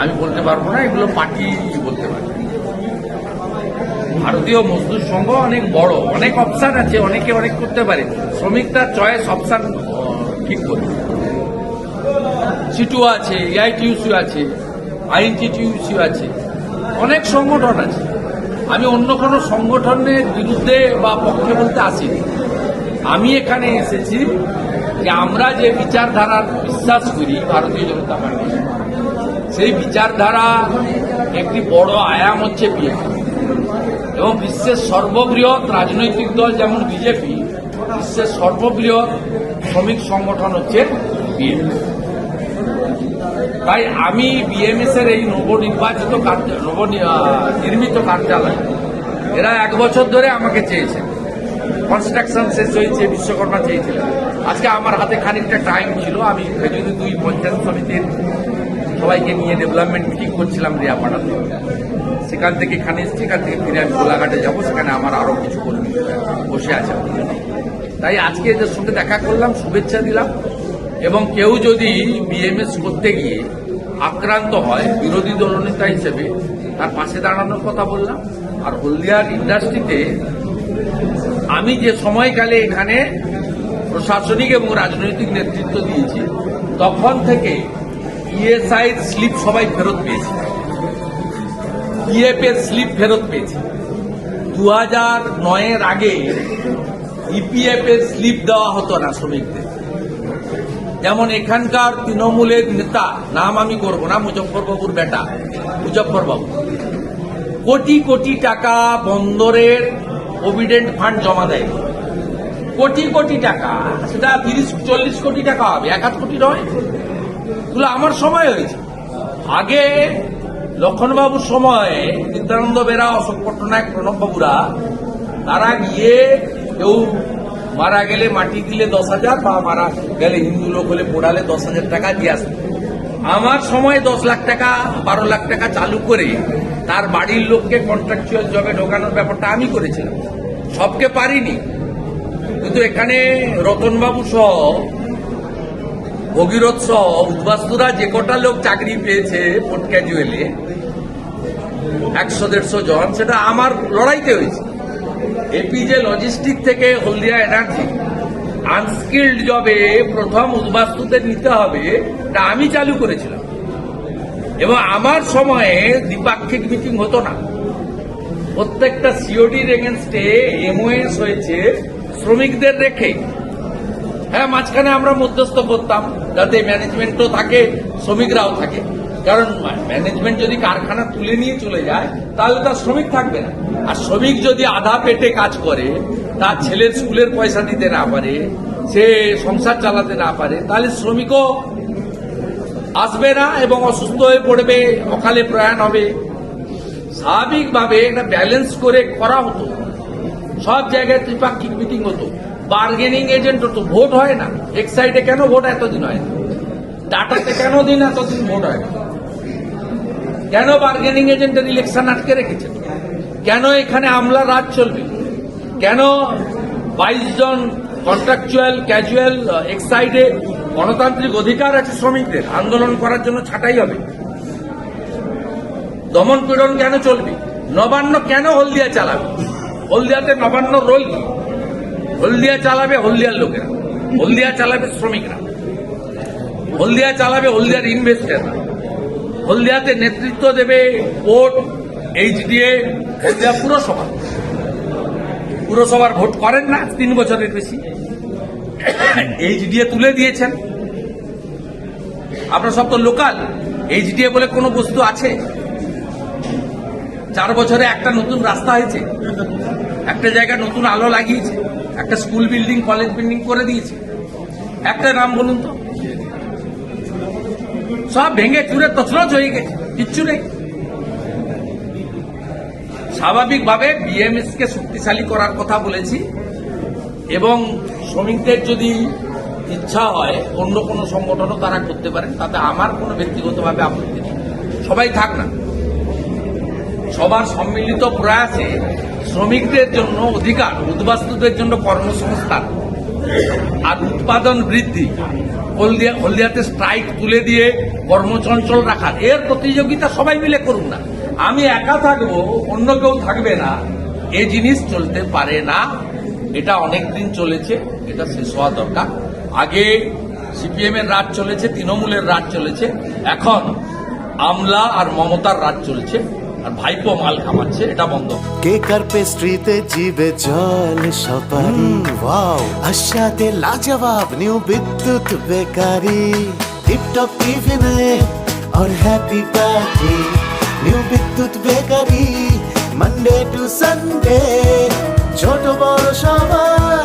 আমি বলতে পারব না, এগুলো পার্টি বলতে পারবে। ভারতীয় মজদুর সংঘ অনেক বড়, অনেক অপশান আছে, অনেকে অনেক করতে পারে। শ্রমিক তার চয়েস অপশান ঠিক করে। সিটু আছে এআইটিউসিউ আছে আইএনটিটিউসিউ আছে, অনেক সংগঠন আছে। আমি অন্য কোনো সংগঠনের বিরুদ্ধে বা পক্ষে বলতে আসিনি। আমি এখানে এসেছি যে আমরা যে বিচারধারার বিশ্বাস করি, ভারতীয় জনতা পার্টি। সেই বিচারধারা একটি বড় আয়াম হচ্ছে বিএনপি। এবং বিশ্বের সর্ববৃহৎ রাজনৈতিক দল যেমন বিজেপি, বিশ্বের সর্ববৃহৎ শ্রমিক সংগঠন হচ্ছে বিএনপি। তাই আমি বিএমএস এর এই নবনির্বাচিত নবনি- নির্মিত কার্যালয়, এরা এক বছর ধরে আমাকে চেয়েছে। কনস্ট্রাকশন শেষ হয়েছে, বিশ্বকর্মা চেয়েছিলেন আজকে আমার হাতে খানিকটা টাইম ছিল, আমি খেজুরি দুই পঞ্চায়েত সমিতির সবাইকে নিয়ে ডেভেলপমেন্ট মিটিং করছিলাম রিয়াপাড়াতে সেখান থেকে এখানে এসেছি এখান থেকে ফিরে আমি গোলাঘাটে যাব, সেখানে আমার আরও কিছু কর্মী বসে আছে তাই আজকে এদের সঙ্গে দেখা করলাম, শুভেচ্ছা দিলাম। এবং কেউ যদি বিএমএস করতে গিয়ে আক্রান্ত হয়, বিরোধী দলনেতা হিসেবে, তার পাশে দাঁড়ানোর কথা বললাম। আর হলদিয়ার ইন্ডাস্ট্রিতে আমি যে সময়কালে এখানে প্রশাসনিক এবং রাজনৈতিক নেতৃত্ব দিয়েছি, তখন থেকে ইএসআই স্লিপ সবাই ফেরত পেয়েছে। ইএফ এর স্লিপ ফেরত পেয়েছে। দু হাজার নয়ের আগে ইপিএফ এর স্লিপ দেওয়া হতো না শ্রমিকদের। যেমন এখানকার তৃণমূলের নেতা, নাম আমি করব না, মুজফ্ফরবাবুর বেটা, মুজফ্ফরবাবু। কোটি কোটি টাকা বন্দরের প্রভিডেন্ট ফান্ড জমা দেয়। কোটি কোটি টাকা, সেটা তিরিশ চল্লিশ কোটি টাকা হবে, এক কোটি নয়। এগুলো আমার সময় হয়েছে। আগে লক্ষণবাবুর সময় নিত্যানন্দ বেরা, অশোক পট্টনায়ক প্রণববাবুরা তারা গিয়ে কেউ মারা গেলে মাটি দিলে দশ হাজার বা মারা গেলে হিন্দু লোক হলে পোড়ালে দশ হাজার টাকা দিয়ে আসবে আমার সময় দশ লাখ টাকা, বারো লাখ টাকা চালু করে তার বাড়ির লোককে কন্ট্রাকচুয়াল জবে ঢোকানোর ব্যাপারটা আমি করেছিলাম। সবকে পারিনি। কিন্তু এখানে রতনবাবু সহ ভগীরথ উদ্বাস্তুরা যে কটা লোক চাকরি পেয়েছে পোর্ট ক্যাজুয়ালে একশো, দেড়শো জন, সেটা আমার লড়াইতে হয়েছে। এপিজে লজিস্টিক থেকে হলদিয়া এনার্জি আনস্কিল্ড জবে প্রথম উদ্বাস্তুদের নিতে হবে, এটা আমি চালু করেছিলাম। এবং আমার সময়ে দ্বিপাক্ষিক মিটিং হতো না। প্রত্যেকটা সিওডির এগেনস্টে এমওএস হয়েছে শ্রমিকদের রেখে হ্যাঁ মাঝখানে আমরা মধ্যস্থ করতাম, যাতে ম্যানেজমেন্টও থাকে, শ্রমিকরাও থাকে। কারণ ম্যানেজমেন্ট যদি কারখানা তুলে নিয়ে চলে যায়, তাহলে তার শ্রমিক থাকবে না। আর শ্রমিক যদি আধা পেটে কাজ করে, তার ছেলের স্কুলের পয়সা দিতে না পারে, সে সংসার চালাতে না পারে, তাহলে শ্রমিকও আসবে না এবং অসুস্থ হয়ে পড়বে, অকালে প্রয়াণ হবে। স্বাভাবিকভাবে একটা ব্যালেন্স করে করা হতো। সব জায়গায় ত্রিপাক্ষিক মিটিং হতো। বার্গেনিং এজেন্ট তো ভোট হয় না। এক্সাইডে কেন ভোট এতদিন হয় না। ডাটাতে কেন দিন? এতদিন ভোট হয় না। কেন বার্গেনিং এজেন্টের ইলেকশন আটকে রেখেছেন? কেন এখানে আমলা রাজ চলবে? কেন বাইশ জন কন্ট্রাকচুয়াল ক্যাজুয়াল এক্সাইডে গণতান্ত্রিক অধিকার আছে শ্রমিকদের? আন্দোলন করার জন্য ছাঁটাই হবে। দমন পীড়ন কেন চলবে? নবান্ন কেন হলদিয়া চালাবে? হলদিয়াতে নবান্ন রোল কি? হলদিয়া চালাবে হলদিয়ার লোকেরা। হলদিয়া চালাবে শ্রমিকরা। হলদিয়া চালাবে হলদিয়ার ইনভেস্টাররা হলদিয়াতে নেতৃত্ব দেবে কোর্ট এইচডিএ হলদিয়া পুরসভা। পুরসভার ভোট করেন না, তিন বছরের বেশি। এইচডিএ তুলে দিয়েছেন। আপনার সব তো লোকাল। এইচডিএ বলে কোনো বস্তু আছে? চার বছরে একটা নতুন রাস্তা হয়েছে। একটা জায়গায় নতুন আলো লাগিয়েছে। একটা স্কুল বিল্ডিং, কলেজ বিল্ডিং করে দিয়েছে। একটা নাম বলুন তো। সব ভেঙে চুরে তছনছ হয়ে গেছে, কিচ্ছু নেই। স্বাভাবিকভাবে বিএমএস কে শক্তিশালী করার কথা বলেছি এবং শ্রমিকদের যদি ইচ্ছা হয়, অন্য কোনো সংগঠনও তারা করতে পারেন, তাতে আমার কোনো ব্যক্তিগতভাবে আপত্তি নেই। সবাই থাক না। সবার সম্মিলিত প্রয়াসে শ্রমিকদের জন্য অধিকার, উদ্বাস্তুদের জন্য কর্মসংস্থান আর উৎপাদন বৃদ্ধি। হলদিয়া হলদিয়াতে স্ট্রাইক তুলে দিয়ে কর্মচঞ্চল রাখার। এর প্রতিযোগিতা সবাই মিলে করুন না। আমি একা থাকব, অন্য কেউ থাকবে না। এ জিনিস চলতে পারে না। এটা অনেক দিন চলেছে, এটা শেষ হওয়া দরকার। আগে সিপিএম এর রাজ চলেছে, তৃণমূলের রাজ চলেছে। এখন আমলা আর মমতার রাজ চলছে। আর ভাইপো মাল খামাচ্ছে এটা বন্ধ কেক আর পেস্ট্রিতে জিবে জল সপারি ওয়াও আশাতে লাজবাব নিউ বিদ্যুৎ বেকারি টিপটপ টিফিনে और happy party new Bidyut bakery Monday to Sunday ছোট বড় সবার